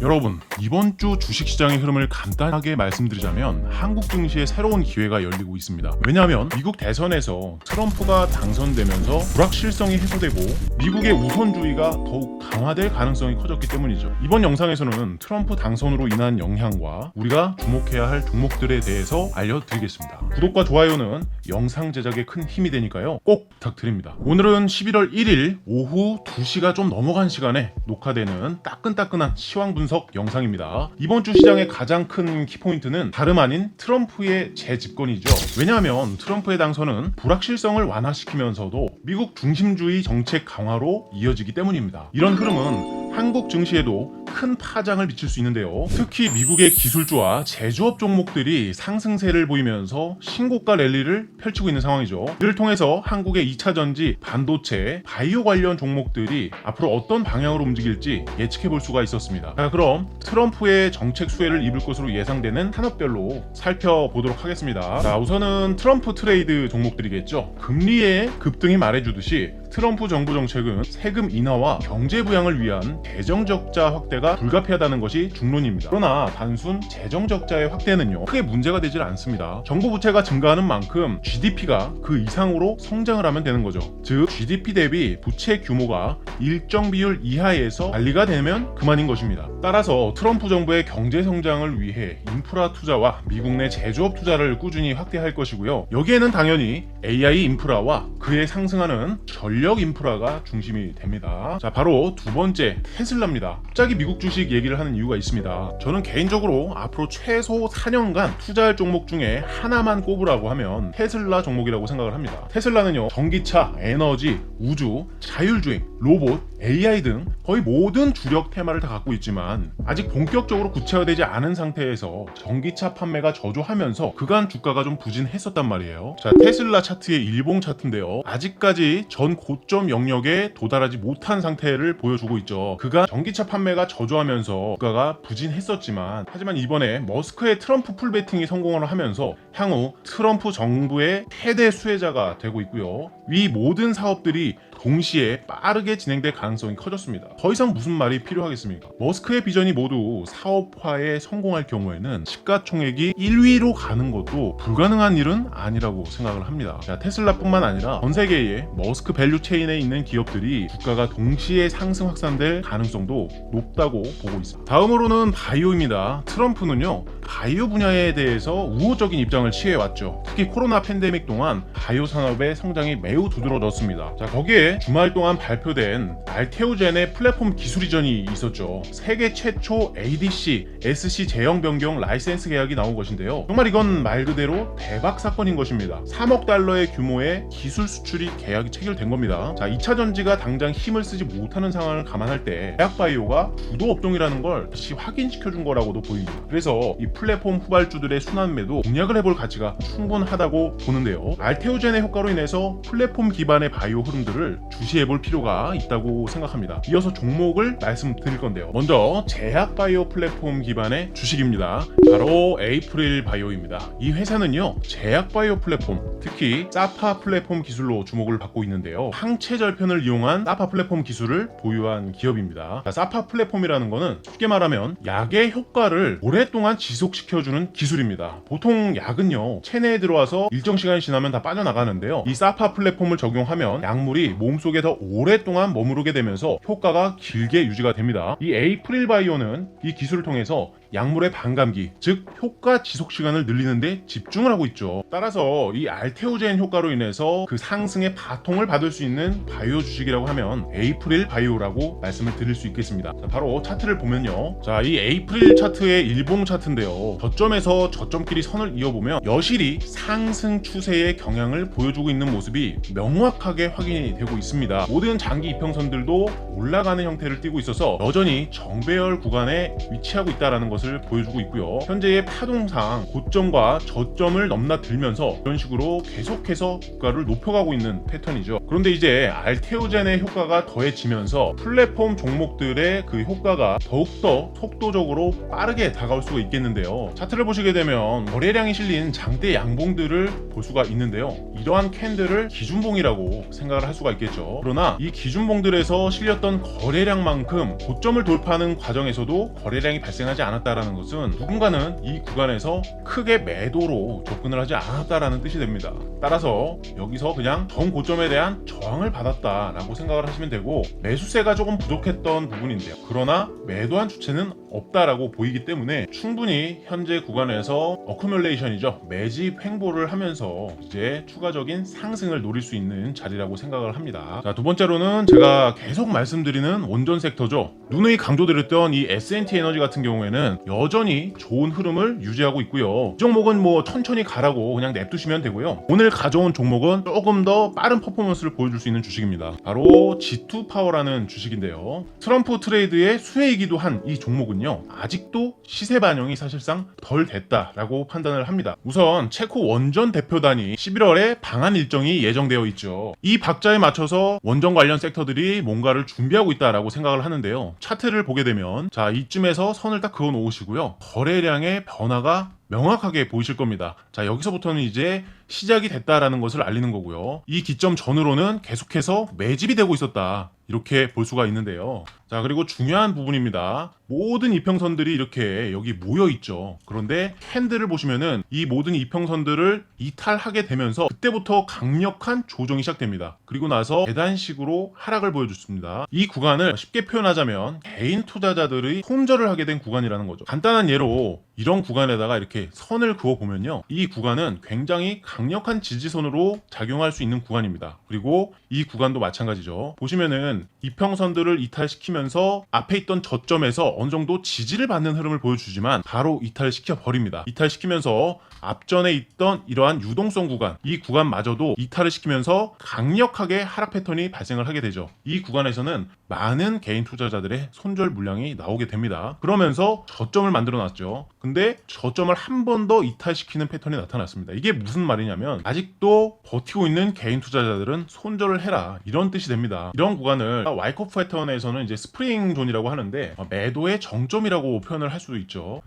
여러분, 이번 주 주식시장의 흐름을 간단하게 말씀드리자면 한국 증시에 새로운 기회가 열리고 있습니다. 왜냐하면 미국 대선에서 트럼프가 당선되면서 불확실성이 해소되고 미국의 우선주의가 더욱 강화될 가능성이 커졌기 때문이죠. 이번 영상에서는 트럼프 당선으로 인한 영향과 우리가 주목해야 할 종목들에 대해서 알려드리겠습니다. 구독과 좋아요는 영상 제작에 큰 힘이 되니까요. 꼭 부탁드립니다. 오늘은 11월 1일 오후 2시가 좀 넘어간 시간에 녹화되는 따끈따끈한 시황 분석 영상입니다. 이번 주 시장의 가장 큰 키포인트는 다름 아닌 트럼프의 재집권이죠. 왜냐하면 트럼프의 당선은 불확실성을 완화시키면서도 미국 중심주의 정책 강화로 이어지기 때문입니다. 이런 흐름은 한국 증시에도 큰 파장을 미칠 수 있는데요. 특히 미국의 기술주와 제조업 종목들이 상승세를 보이면서 신고가 랠리를 펼치고 있는 상황이죠. 이를 통해서 한국의 2차 전지, 반도체, 바이오 관련 종목들이 앞으로 어떤 방향으로 움직일지 예측해 볼 수가 있었습니다. 자, 그럼 트럼프의 정책 수혜를 입을 것으로 예상되는 산업별로 살펴보도록 하겠습니다. 자, 우선은 트럼프 트레이드 종목들이겠죠. 금리의 급등이 말해주듯이 트럼프 정부 정책은 세금 인하와 경제 부양을 위한 재정 적자 확대가 불가피하다는 것이 중론입니다. 그러나 단순 재정 적자의 확대는요 크게 문제가 되질 않습니다. 정부 부채가 증가하는 만큼 GDP가 그 이상으로 성장을 하면 되는 거죠. 즉 GDP 대비 부채 규모가 일정 비율 이하에서 관리가 되면 그만인 것입니다. 따라서 트럼프 정부의 경제 성장을 위해 인프라 투자와 미국 내 제조업 투자를 꾸준히 확대할 것이고요. 여기에는 당연히 AI 인프라와 그에 상승하는 전력 인프라가 중심이 됩니다. 자, 바로 두 번째 테슬라입니다. 갑자기 미국 주식 얘기를 하는 이유가 있습니다. 저는 개인적으로 앞으로 최소 4년간 투자할 종목 중에 하나만 꼽으라고 하면 테슬라 종목이라고 생각을 합니다. 테슬라는요, 전기차, 에너지, 우주, 자율주행, 로봇, AI 등 거의 모든 주력 테마를 다 갖고 있지만 아직 본격적으로 구체화되지 않은 상태에서 전기차 판매가 저조하면서 그간 주가가 좀 부진했었단 말이에요. 자, 테슬라 차트의 일봉 차트인데요. 아직까지 전 고점 영역에 도달하지 못한 상태를 보여주고 있죠. 그간 전기차 판매가 저조하면서 주가가 부진했었지만 하지만 이번에 머스크의 트럼프 풀베팅이 성공을 하면서 향후 트럼프 정부의 최대 수혜자가 되고 있고요. 위 모든 사업들이 동시에 빠르게 진행될 가능성이 커졌습니다. 더 이상 무슨 말이 필요하겠습니까? 머스크의 비전이 모두 사업화에 성공할 경우에는 시가총액이 1위로 가는 것도 불가능한 일은 아니라고 생각을 합니다. 자, 테슬라뿐만 아니라 전 세계의 머스크 밸류 체인에 있는 기업들이 주가가 동시에 상승 확산될 가능성도 높다고 보고 있습니다. 다음으로는 바이오입니다. 트럼프는요. 바이오 분야에 대해서 우호적인 입장을 취해왔죠. 특히 코로나 팬데믹 동안 바이오 산업의 성장이 매우 두드러졌습니다. 자, 거기에 주말 동안 발표된 알테오젠의 플랫폼 기술 이전이 있었죠. 세계 최초 ADC, SC 제형 변경 라이센스 계약이 나온 것인데요. 정말 이건 말 그대로 대박 사건인 것입니다. 3억 달러의 규모의 기술 수출이 계약이 체결된 겁니다. 자, 2차 전지가 당장 힘을 쓰지 못하는 상황을 감안할 때 대학 바이오가 주도 업종이라는 걸 다시 확인시켜 준 거라고도 보입니다. 그래서 이 플랫폼 후발주들의 순환매도 공략을 해볼 가치가 충분하다고 보는데요. 알테오젠의 효과로 인해서 플랫폼 기반의 바이오 흐름들을 주시해 볼 필요가 있다고 생각합니다. 이어서 종목을 말씀드릴 건데요. 먼저 제약 바이오 플랫폼 기반의 주식입니다. 바로 에이프릴 바이오입니다. 이 회사는요, 제약 바이오 플랫폼, 특히 사파 플랫폼 기술로 주목을 받고 있는데요. 항체 절편을 이용한 사파 플랫폼 기술을 보유한 기업입니다. 자, 사파 플랫폼이라는 거는 쉽게 말하면 약의 효과를 오랫동안 지속 시켜주는 기술입니다. 보통 약은요, 체내에 들어와서 일정 시간이 지나면 다 빠져나가는데요. 이 사파 플랫폼을 적용하면 약물이 몸속에 더 오랫동안 머무르게 되면서 효과가 길게 유지가 됩니다. 이 에이프릴 바이오는 이 기술을 통해서 약물의 반감기, 즉 효과 지속 시간을 늘리는데 집중을 하고 있죠. 따라서 이 알테오젠 효과로 인해서 그 상승의 바통을 받을 수 있는 바이오 주식이라고 하면 에이프릴 바이오라고 말씀을 드릴 수 있겠습니다. 자, 바로 차트를 보면요. 자, 이 에이프릴 차트의 일봉 차트인데요. 저점에서 저점끼리 선을 이어보면 여실히 상승 추세의 경향을 보여주고 있는 모습이 명확하게 확인이 되고 있습니다. 모든 장기 이평선들도 올라가는 형태를 띠고 있어서 여전히 정배열 구간에 위치하고 있다는 것을 보여주고 있고요. 현재의 파동상 고점과 저점을 넘나들면서 이런 식으로 계속해서 주가를 높여가고 있는 패턴이죠. 그런데 이제 알테오젠의 효과가 더해지면서 플랫폼 종목들의 그 효과가 더욱더 속도적으로 빠르게 다가올 수가 있겠는데요. 차트를 보시게 되면 거래량이 실린 장대 양봉들을 볼 수가 있는데요. 이러한 캔들을 기준봉이라고 생각을 할 수가 있겠죠. 그러나 이 기준봉들에서 실렸던 거래량만큼 고점을 돌파하는 과정에서도 거래량이 발생하지 않았다라는 것은 누군가는 이 구간에서 크게 매도로 접근을 하지 않았다라는 뜻이 됩니다. 따라서 여기서 그냥 전 고점에 대한 저항을 받았다라고 생각을 하시면 되고 매수세가 조금 부족했던 부분인데요. 그러나 매도한 주체는 없다라고 보이기 때문에 충분히 현재 구간에서 어쿠뮬레이션이죠. 매집 횡보를 하면서 이제 추가적인 상승을 노릴 수 있는 자리라고 생각을 합니다. 자, 두 번째로는 제가 계속 말씀드리는 원전 섹터죠. 누누이 강조드렸던 이 S&T 에너지 같은 경우에는 여전히 좋은 흐름을 유지하고 있고요. 이 종목은 뭐 천천히 가라고 그냥 냅두시면 되고요. 오늘 가져온 종목은 조금 더 빠른 퍼포먼스를 보여줄 수 있는 주식입니다. 바로 G2 파워라는 주식인데요. 트럼프 트레이드의 수혜이기도 한 이 종목은 요. 아직도 시세 반영이 사실상 덜 됐다라고 판단을 합니다. 우선 체코 원전 대표단이 11월에 방한 일정이 예정되어 있죠. 이 박자에 맞춰서 원전 관련 섹터들이 뭔가를 준비하고 있다라고 생각을 하는데요. 차트를 보게 되면 자 이쯤에서 선을 딱 그어 놓으시고요. 거래량의 변화가 명확하게 보이실 겁니다. 자, 여기서부터는 이제 시작이 됐다라는 것을 알리는 거고요. 이 기점 전후로는 계속해서 매집이 되고 있었다. 이렇게 볼 수가 있는데요. 자, 그리고 중요한 부분입니다. 모든 이평선들이 이렇게 여기 모여 있죠. 그런데 캔들을 보시면은 이 모든 이평선들을 이탈하게 되면서 그때부터 강력한 조정이 시작됩니다. 그리고 나서 계단식으로 하락을 보여줬습니다. 이 구간을 쉽게 표현하자면 개인 투자자들의 손절을 하게 된 구간이라는 거죠. 간단한 예로 이런 구간에다가 이렇게 선을 그어 보면요. 이 구간은 굉장히 강력한 지지선으로 작용할 수 있는 구간입니다. 그리고 이 구간도 마찬가지죠. 보시면은 이평선들을 이탈시키면서 앞에 있던 저점에서 어느 정도 지지를 받는 흐름을 보여주지만 바로 이탈시켜 버립니다. 이탈시키면서 앞전에 있던 이러한 유동성 구간, 이 구간마저도 이탈을 시키면서 강력하게 하락 패턴이 발생을 하게 되죠. 이 구간에서는 많은 개인 투자자들의 손절 물량이 나오게 됩니다. 그러면서 저점을 만들어 놨죠. 근데 저점을 한 번 더 이탈시키는 패턴이 나타났습니다. 이게 무슨 말이냐면 아직도 버티고 있는 개인 투자자들은 손절을 해라 이런 뜻이 됩니다. 이런 구간을 와이커프 패턴에서는 이제 스프링 존이라고 하는데 매도의 정점이라고 표현을 할 수도 있죠.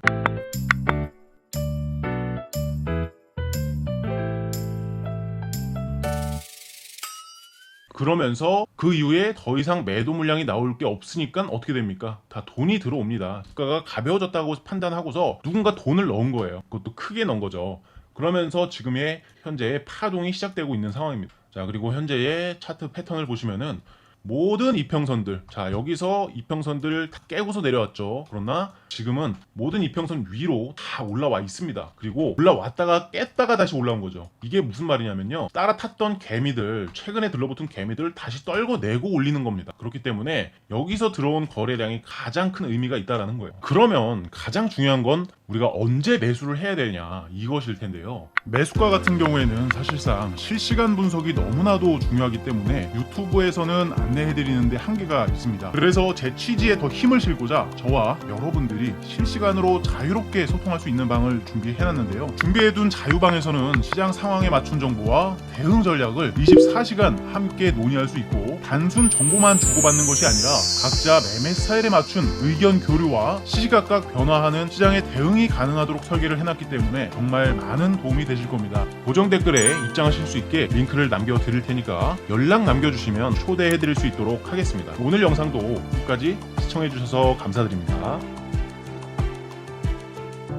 그러면서 그 이후에 더 이상 매도 물량이 나올 게 없으니까 어떻게 됩니까? 다 돈이 들어옵니다. 주가가 가벼워졌다고 판단하고서 누군가 돈을 넣은 거예요. 그것도 크게 넣은 거죠. 그러면서 지금의 현재의 파동이 시작되고 있는 상황입니다. 자, 그리고 현재의 차트 패턴을 보시면은 모든 이평선들. 자 여기서 이평선들 다 깨고서 내려왔죠. 그러나 지금은 모든 이평선 위로 다 올라와 있습니다. 그리고 올라왔다가 깼다가 다시 올라온 거죠. 이게 무슨 말이냐면요. 따라탔던 개미들 최근에 들러붙은 개미들 다시 떨고 내고 올리는 겁니다. 그렇기 때문에 여기서 들어온 거래량이 가장 큰 의미가 있다라는 거예요. 그러면 가장 중요한 건 우리가 언제 매수를 해야 되냐 이것일 텐데요. 매수가 같은 경우에는 사실상 실시간 분석이 너무나도 중요하기 때문에 유튜브에서는 안 내해드리는데 한계가 있습니다. 그래서 제 취지에 더 힘을 실고자 저와 여러분들이 실시간으로 자유롭게 소통할 수 있는 방을 준비해놨는데요. 준비해둔 자유방에서는 시장 상황에 맞춘 정보와 대응 전략을 24시간 함께 논의할 수 있고 단순 정보만 주고받는 것이 아니라 각자 매매 스타일에 맞춘 의견 교류와 시시각각 변화하는 시장의 대응이 가능하도록 설계를 해놨기 때문에 정말 많은 도움이 되실 겁니다. 고정 댓글에 입장하실 수 있게 링크를 남겨드릴 테니까 연락 남겨주시면 초대해드릴 수 있도록 하겠습니다. 오늘 영상도 끝까지 시청해주셔서 감사드립니다.